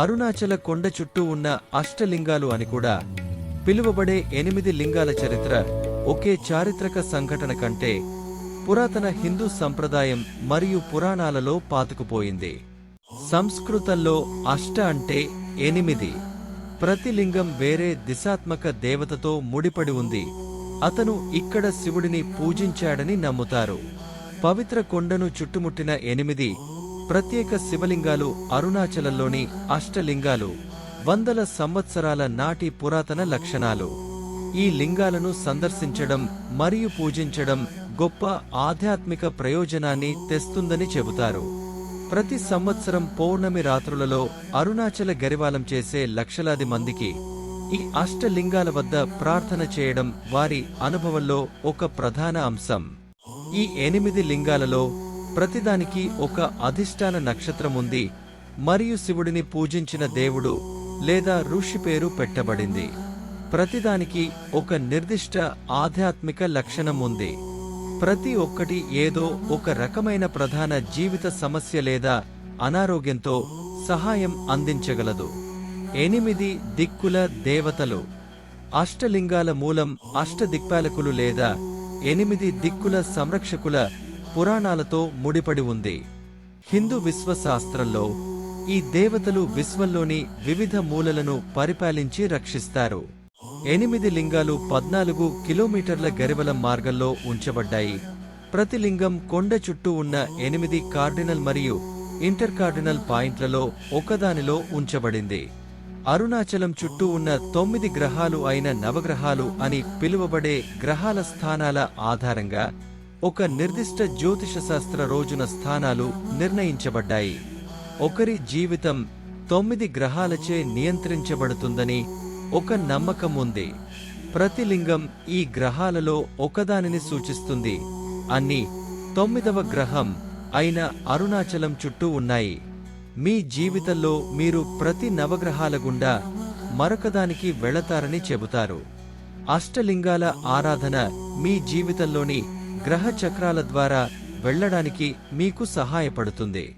అరుణాచల కొండ చుట్టూ ఉన్న అష్టలింగాలు అని కూడా పిలువబడే ఎనిమిది లింగాల చరిత్ర ఒకే చారిత్రక సంఘటన కంటే పురాతన హిందూ సంప్రదాయం మరియు పురాణాలలో పాతుకుపోయింది. సంస్కృతంలో అష్ట అంటే ఎనిమిది. ప్రతి లింగం వేరే దిశాత్మక దేవతతో ముడిపడి ఉంది. అతను ఇక్కడ శివుడిని పూజించాడని నమ్ముతారు. పవిత్ర కొండను చుట్టుముట్టిన ఎనిమిది ప్రత్యేక శివలింగాలు అరుణాచలంలోని అష్టలింగాలు వందల సంవత్సరాల నాటి పురాతన లక్షణాలు. ఈ లింగాలను సందర్శించడం మరియు పూజించడం గొప్ప ఆధ్యాత్మిక ప్రయోజనాన్ని తెస్తుందని చెబుతారు. ప్రతి సంవత్సరం పౌర్ణమి రాత్రులలో అరుణాచల గరివాలం చేసే లక్షలాది మందికి ఈ అష్టలింగాల వద్ద ప్రార్థన చేయడం వారి అనుభవంలో ఒక ప్రధాన అంశం. ఈ ఎనిమిది లింగాలలో ప్రతిదానికి ఒక అధిష్టాన నక్షత్రం ఉంది మరియు శివుడిని పూజించిన దేవుడు లేదా ఋషి పేరు పెట్టబడింది. ప్రతిదానికి ఒక నిర్దిష్ట ఆధ్యాత్మిక లక్షణం ఉంది ప్రతి ఒక్కటి ఏదో ఒక రకమైన ప్రధాన జీవిత సమస్య లేదా అనారోగ్యంతో సహాయం అందించగలదు. ఎనిమిది దిక్కుల దేవతలు. అష్టలింగాల మూలం అష్టదిక్పాలకులు లేదా ఎనిమిది దిక్కుల సంరక్షకుల పురాణాలతో ముడిపడి ఉంది. హిందూ విశ్వశాస్త్రంలో ఈ దేవతలు విశ్వంలోని వివిధ మూలలను పరిపాలించి రక్షిస్తారు. ఎనిమిది లింగాలు పద్నాలుగు కిలోమీటర్ల గరివల మార్గంలో ఉంచబడ్డాయి. ప్రతి లింగం కొండ చుట్టూ ఉన్న ఎనిమిది కార్డినల్ మరియు ఇంటర్ కార్డినల్ పాయింట్లలో ఒకదానిలో ఉంచబడింది. అరుణాచలం చుట్టూ ఉన్న తొమ్మిది గ్రహాలు అయిన నవగ్రహాలు అని పిలువబడే గ్రహాల స్థానాల ఆధారంగా ఒక నిర్దిష్ట జ్యోతిష శాస్త్ర రోజున స్థానాలు నిర్ణయించబడ్డాయి. ఒకరి జీవితం తొమ్మిది గ్రహాలచే నియంత్రించబడుతుందని ఒక నమ్మకం ఉంది. ప్రతి లింగం ఈ గ్రహాలలో ఒకదానిని సూచిస్తుంది. అన్ని తొమ్మిదవ గ్రహం అయిన అరుణాచలం చుట్టూ ఉన్నాయి. మీ జీవితంలో మీరు ప్రతి నవగ్రహాల గుండా మరొకదానికి వెళతారని చెబుతారు. అష్టలింగాల ఆరాధన మీ జీవితంలోని గ్రహ చక్రాల ద్వారా వెళ్ళడానికి మీకు సహాయపడుతుంది.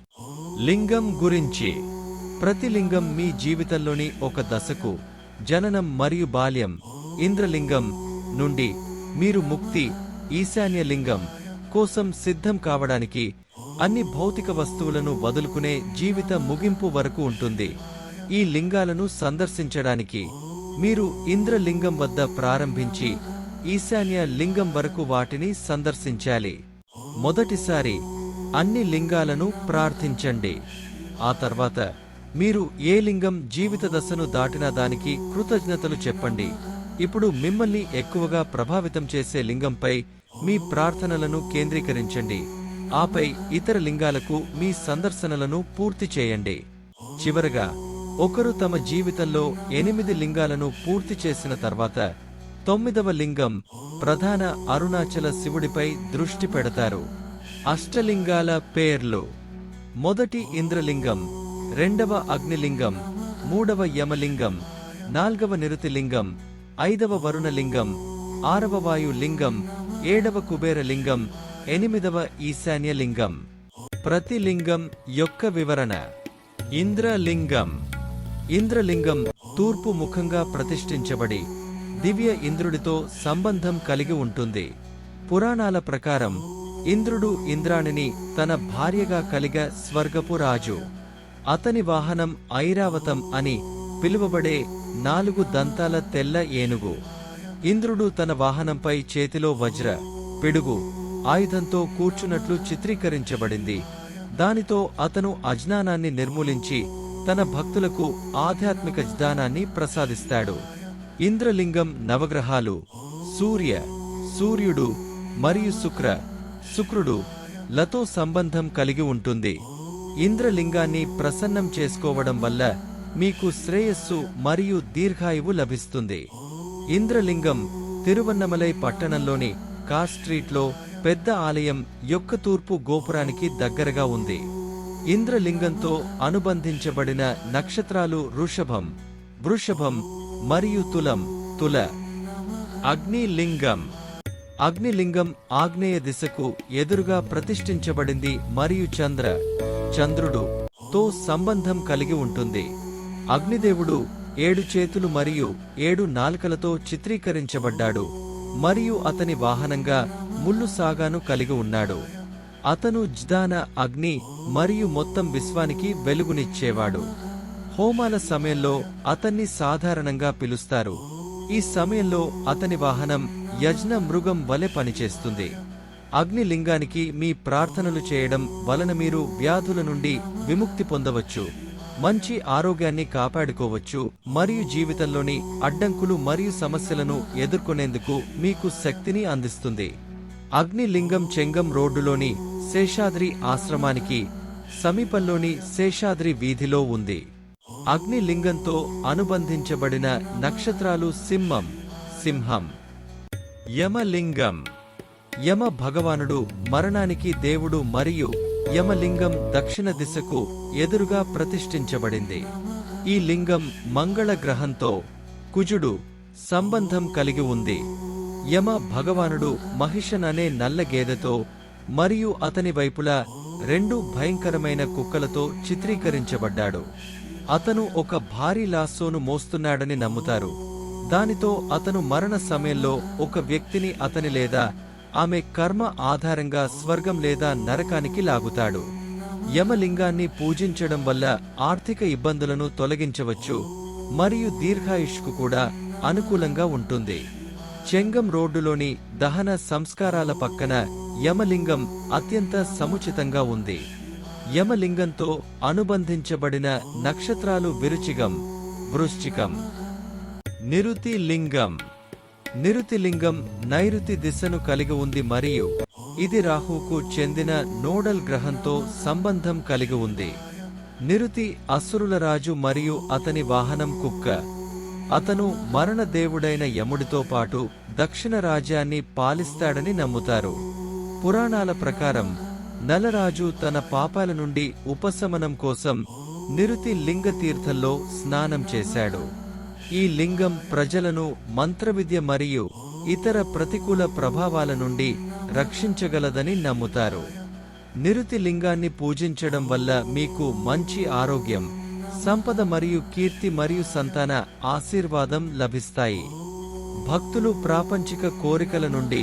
లింగం గురించి. ప్రతి లింగం మీ జీవితంలోని ఒక దశకు జననం మరియు బాల్యం ఇంద్రలింగం నుండి మీరు ముక్తి ఈశాన్య లింగం కోసం సిద్ధం కావడానికి అన్ని భౌతిక వస్తువులను వదులుకునే జీవిత ముగింపు వరకు ఉంటుంది. ఈ లింగాలను సందర్శించడానికి మీరు ఇంద్రలింగం వద్ద ప్రారంభించి ఈశాన్య లింగం వరకు వాటిని సందర్శించాలి. మొదటిసారి అన్ని లింగాలను ప్రార్థించండి. ఆ తర్వాత మీరు ఏ లింగం జీవిత దశను దాటిన దానికి కృతజ్ఞతలు చెప్పండి. ఇప్పుడు మిమ్మల్ని ఎక్కువగా ప్రభావితం చేసే లింగంపై మీ ప్రార్థనలను కేంద్రీకరించండి. ఆపై ఇతర లింగాలకు మీ సందర్శనలను పూర్తి చేయండి. చివరగా ఒకరు తమ జీవితంలో ఎనిమిది లింగాలను పూర్తి చేసిన తర్వాత తొమ్మిదవ లింగం ప్రధాన అరుణాచల శివుడిపై దృష్టి పెడతారు. అష్టలింగాల పేర్లు. మొదటి ఇంద్రలింగం రెండవ అగ్నిలింగం మూడవ యమలింగం నాల్గవ నిరుతిలింగం ఐదవ వరుణలింగం ఆరవ వాయు లింగం ఏడవ కుబేర లింగం ఎనిమిదవ ఈశాన్య లింగం ప్రతి లింగం యొక్క వివరణ. ఇంద్రలింగం. ఇంద్రలింగం తూర్పు ముఖంగా ప్రతిష్ఠించబడి దివ్య ఇంద్రుడితో సంబంధం కలిగి ఉంటుంది. పురాణాల ప్రకారం ఇంద్రుడు ఇంద్రాణిని తన భార్యగా కలిగ స్వర్గపు రాజు. అతని వాహనం ఐరావతం అని పిలువబడే నాలుగు దంతాల తెల్ల ఏనుగు. ఇంద్రుడు తన వాహనంపై చేతిలో వజ్ర పిడుగు ఆయుధంతో కూర్చున్నట్లు చిత్రీకరించబడింది. దానితో అతను అజ్ఞానాన్ని నిర్మూలించి తన భక్తులకు ఆధ్యాత్మిక జ్ఞానాన్ని ప్రసాదిస్తాడు. ఇంద్రలింగం నవగ్రహాలు సూర్య సూర్యుడు మరియు శుక్ర శుక్రుడు లతో సంబంధం కలిగి ఉంటుంది. ఇంద్రలింగాన్ని ప్రసన్నం చేసుకోవడం వల్ల మీకు శ్రేయస్సు మరియు దీర్ఘాయువు లభిస్తుంది. ఇంద్రలింగం తిరువన్నమలై పట్టణంలోని కార్ స్ట్రీట్లో పెద్ద ఆలయం యొక్క తూర్పు గోపురానికి దగ్గరగా ఉంది. ఇంద్రలింగంతో అనుబంధించబడిన నక్షత్రాలు వృషభం వృషభం మరియు తులం తుల. అగ్నిలింగం. అగ్నిలింగం ఆగ్నేయ దిశకు ఎదురుగా ప్రతిష్ఠించబడింది మరియు చంద్ర చంద్రుడు తో సంబంధం కలిగి ఉంటుంది. అగ్నిదేవుడు ఏడు చేతులు మరియు ఏడు నాలుకలతో చిత్రీకరించబడ్డాడు మరియు అతని వాహనంగా ముళ్ళు సాగాను కలిగి ఉన్నాడు. అతను జ్దాన అగ్ని మరియు మొత్తం విశ్వానికి వెలుగునిచ్చేవాడు. హోమాల సమయంలో అతన్ని సాధారణంగా పిలుస్తారు. ఈ సమయంలో అతని వాహనం యజ్ఞ మృగం వలె పనిచేస్తుంది. అగ్నిలింగానికి మీ ప్రార్థనలు చేయడం వలన మీరు వ్యాధుల నుండి విముక్తి పొందవచ్చు. మంచి ఆరోగ్యాన్ని కాపాడుకోవచ్చు మరియు జీవితంలోని అడ్డంకులు మరియు సమస్యలను ఎదుర్కొనేందుకు మీకు శక్తిని అందిస్తుంది. అగ్నిలింగం చెంగం రోడ్డులోని శేషాద్రి ఆశ్రమానికి సమీపంలోని శేషాద్రి వీధిలో ఉంది. అగ్నిలింగంతో అనుబంధించబడిన నక్షత్రాలు సింహం సింహం. యమలింగం. యమ భగవానుడు మరణానికి దేవుడు మరియు యమలింగం దక్షిణ దిశకు ఎదురుగా ప్రతిష్ఠించబడింది. ఈ లింగం మంగళ గ్రహంతో కుజుడు సంబంధం కలిగి ఉంది. యమ భగవానుడు మహిషన్ అనే నల్ల గేదెతో మరియు అతని వైపులా రెండు భయంకరమైన కుక్కలతో చిత్రీకరించబడ్డాడు. అతను ఒక భారీ లాస్సోను మోస్తున్నాడని నమ్ముతారు. దానితో అతను మరణ సమయంలో ఒక వ్యక్తిని అతని లేదా ఆమె కర్మ ఆధారంగా స్వర్గం లేదా నరకానికి లాగుతాడు. యమలింగాన్ని పూజించడం వల్ల ఆర్థిక ఇబ్బందులను తొలగించవచ్చు మరియు దీర్ఘాయుష్కు కూడా అనుకూలంగా ఉంటుంది. చెంగం రోడ్డులోని దహన సంస్కారాల పక్కన యమలింగం అత్యంత సముచితంగా ఉంది. యమలింగంతో అనుబంధించబడిన నక్షత్రాలు విరుచిగం వృశ్చికం. నిరుతి లింగం నిరుతి లింగం నైరుతి దిశను కలిగి ఉంది మరియు ఇది రాహుకు చెందిన నోడల్ గ్రహంతో సంబంధం కలిగి ఉంది. నిరుతి అసురుల రాజు మరియు అతని వాహనం కుక్క. అతను మరణ దేవుడైన యముడితో పాటు దక్షిణ రాజ్యాన్ని పాలిస్తాడని నమ్ముతారు. పురాణాల ప్రకారం నలరాజు తన పాపాల నుండి ఉపశమనం కోసం నిరుతి లింగ తీర్థంలో స్నానం చేశాడు. ఈ లింగం ప్రజలను మంత్రవిద్య మరియు ఇతర ప్రతికూల ప్రభావాల నుండి రక్షించగలదని నమ్ముతారు. నిరుతి లింగాన్ని పూజించడం వల్ల మీకు మంచి ఆరోగ్యం సంపద మరియు కీర్తి మరియు సంతాన ఆశీర్వాదం లభిస్తాయి. భక్తులు ప్రాపంచిక కోరికల నుండి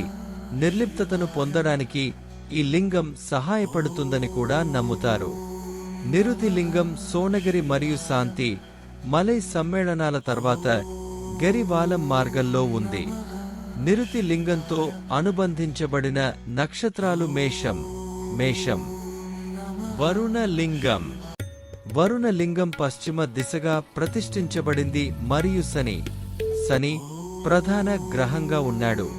నిర్లిప్తతను పొందడానికి ఈ లింగం సహాయపడుతుందని కూడా నమ్ముతారు. నిరుతి లింగం సోనగిరి మరియు శాంతి మలై సమ్మేళనాల తర్వాత గరివాలం మార్గంలో ఉంది. నిరుతి లింగంతో అనుబంధించబడిన నక్షత్రాలు మేషం మేషం. వరుణ లింగం. వరుణ లింగం పశ్చిమ దిశగా ప్రతిష్ఠించబడింది మరియు శని. శని ప్రధాన గ్రహంగా ఉన్నాడు.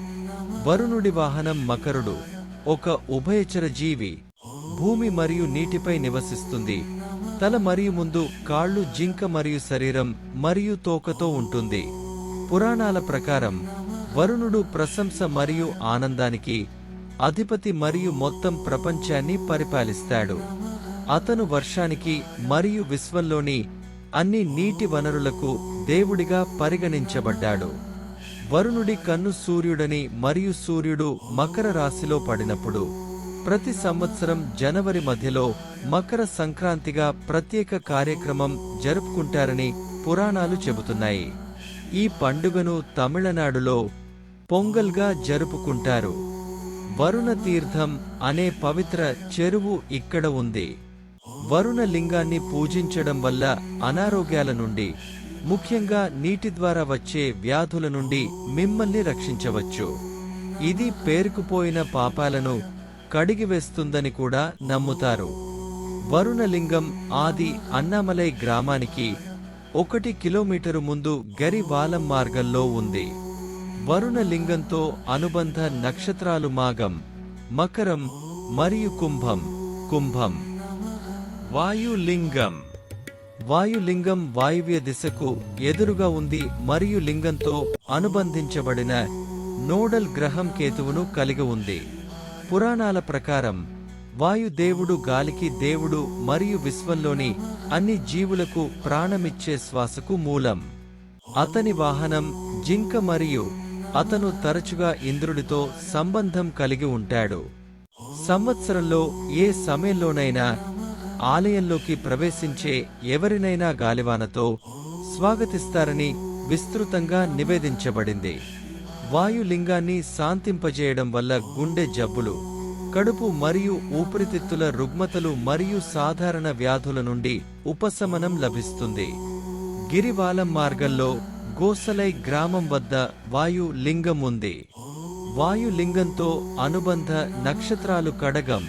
వరుణుడి వాహనం మకరుడు. ఒక ఉభయచర జీవి భూమి మరియు నీటిపై నివసిస్తుంది. తల మరియు ముందు కాళ్ళు జింక మరియు శరీరం మరియు తోకతో ఉంటుంది. పురాణాల ప్రకారం వరుణుడు ప్రశంస మరియు ఆనందానికి అధిపతి మరియు మొత్తం ప్రపంచాన్ని పరిపాలిస్తాడు. అతను వర్షానికి మరియు విశ్వంలోని అన్ని నీటి వనరులకు దేవుడిగా పరిగణించబడ్డాడు. వరుణుడి కన్ను సూర్యుడని మరియు సూర్యుడు మకర రాశిలో పడినప్పుడు ప్రతి సంవత్సరం జనవరి మధ్యలో మకర సంక్రాంతిగా ప్రత్యేక కార్యక్రమం జరుపుకుంటారని పురాణాలు చెబుతున్నాయి. ఈ పండుగను తమిళనాడులో పొంగల్గా జరుపుకుంటారు. వరుణ తీర్థం అనే పవిత్ర చెరువు ఇక్కడ ఉంది. వరుణ లింగాన్ని పూజించడం వల్ల అనారోగ్యాల నుండి ముఖ్యంగా నీటి ద్వారా వచ్చే వ్యాధుల నుండి మిమ్మల్ని రక్షించవచ్చు. ఇది పేరుకుపోయిన పాపాలను కడిగివేస్తుందని కూడా నమ్ముతారు. వరుణలింగం ఆది అన్నామలై గ్రామానికి ఒకటి కిలోమీటరు ముందు గరివాలం మార్గంలో ఉంది. వరుణలింగంతో అనుబంధ నక్షత్రాలు మాగం మకరం మరియు కుంభం కుంభం వాయులింగం. వాయులింగం వాయువ్య దిశకు ఎదురుగా ఉంది మరియు లింగంతో అనుబంధించబడిన నోడల్ గ్రహం కేతువును కలిగి ఉంది. పురాణాల ప్రకారం వాయుదేవుడు గాలికి దేవుడు మరియు విశ్వంలోని అన్ని జీవులకు ప్రాణమిచ్చే శ్వాసకు మూలం. అతని వాహనం జింక మరియు అతను తరచుగా ఇంద్రుడితో సంబంధం కలిగి ఉంటాడు. సంవత్సరంలో ఏ సమయంలోనైనా ఆలయంలోకి ప్రవేశించే ఎవరినైనా గాలివానతో స్వాగతిస్తారని విస్తృతంగా నివేదించబడింది. వాయులింగాన్ని శాంతింపజేయడం వల్ల గుండె జబ్బులు కడుపు మరియు ఊపిరితిత్తుల రుగ్మతలు మరియు సాధారణ వ్యాధుల నుండి ఉపశమనం లభిస్తుంది. గిరివాలం మార్గంలో గోసలై గ్రామం వద్ద వాయు లింగం ఉంది. వాయు లింగంతో అనుబంధ నక్షత్రాలు కడగం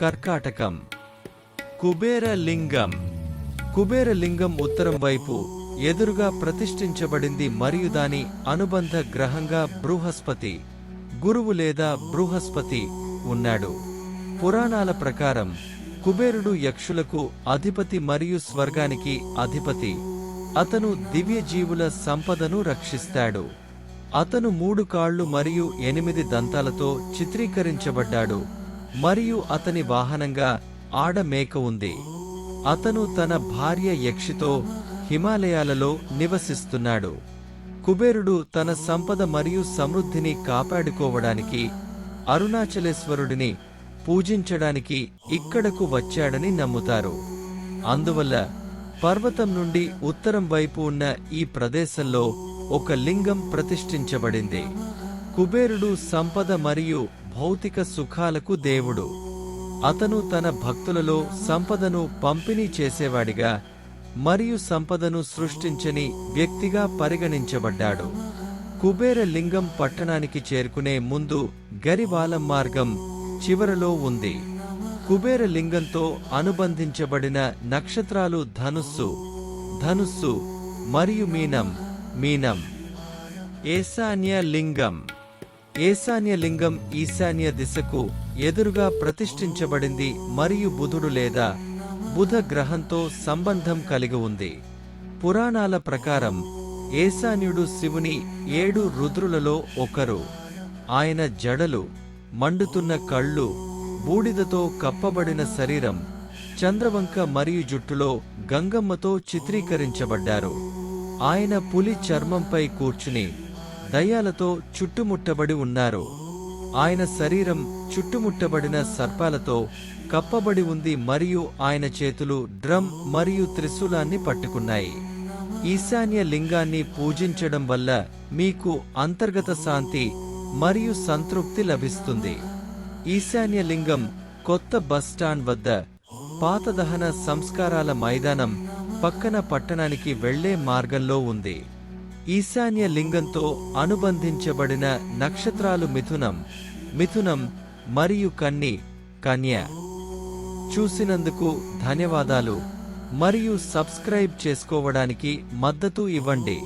కర్కాటకం. కుబేరలింగం. కుబేరలింగం ఉత్తరం వైపు ఎదురుగా ప్రతిష్ఠించబడింది మరియు దాని అనుబంధ గ్రహంగా బృహస్పతి గురువు లేదా బృహస్పతి ఉన్నాడు. పురాణాల ప్రకారం కుబేరుడు యక్షులకు అధిపతి మరియు స్వర్గానికి అధిపతి. అతను దివ్య జీవుల సంపదను రక్షిస్తాడు. అతను మూడు కాళ్ళు మరియు ఎనిమిది దంతాలతో చిత్రీకరించబడ్డాడు. మరియు అతని వాహనంగా ఆడమేక ఉంది. అతను తన భార్య యక్షితో హిమాలయాలలో నివసిస్తున్నాడు. కుబేరుడు తన సంపద మరియు సమృద్ధిని కాపాడుకోవడానికి అరుణాచలేశ్వరుడిని పూజించడానికి ఇక్కడకు వచ్చాడని నమ్ముతారు. అందువల్ల పర్వతం నుండి ఉత్తరం వైపు ఉన్న ఈ ప్రదేశంలో ఒక లింగం ప్రతిష్ఠించబడింది. కుబేరుడు సంపద మరియు భౌతిక సుఖాలకు దేవుడు. అతను తన భక్తులలో సంపదను పంపిణీ చేసేవాడిగా మరియు సంపదను సృష్టించని వ్యక్తిగా పరిగణించబడ్డాడు. కుబేర లింగం పట్టణానికి చేరుకునే ముందు గరివాలం మార్గం చివరలో ఉంది. కుబేర లింగంతో అనుబంధించబడిన నక్షత్రాలు ధనుస్సు ధనుస్సు మరియు మీనం మీనం. ఏశాన్య లింగం ఏశాన్య లింగం ఈశాన్య దిశకు ఎదురుగా ప్రతిష్ఠించబడింది మరియు బుధుడు లేదా బుధ గ్రహంతో సంబంధం కలిగి ఉంది. పురాణాల ప్రకారం ఏశాన్యుడు శివుని ఏడు రుద్రులలో ఒకరు. ఆయన జడలు మండుతున్న కళ్ళు బూడిదతో కప్పబడిన శరీరం చంద్రవంక మరియు జుట్టులో గంగమ్మతో చిత్రీకరించబడ్డారు. ఆయన పులి చర్మంపై కూర్చుని దయ్యాలతో చుట్టుముట్టబడి ఉన్నారు. ఆయన శరీరం చుట్టుముట్టబడిన సర్పాలతో కప్పబడి ఉంది మరియు ఆయన చేతులు డ్రమ్ మరియు త్రిశూలాన్ని పట్టుకున్నాయి. ఈశాన్య లింగాన్ని పూజించడం వల్ల మీకు అంతర్గత శాంతి మరియు సంతృప్తి లభిస్తుంది. ఈశాన్య లింగం కొత్త బస్ స్టాండ్ వద్ద పాత దహన సంస్కారాల మైదానం పక్కన పట్టణానికి వెళ్ళే మార్గంలో ఉంది. ఈశాన్య లింగంతో అనుబంధించబడిన నక్షత్రాలు మిథునం మిథునం మరియు కన్ని కన్య. చూసినందుకు ధన్యవాదాలు. మరియు సబ్స్క్రైబ్ చేసుకోవడానికి మద్దతు ఇవ్వండి.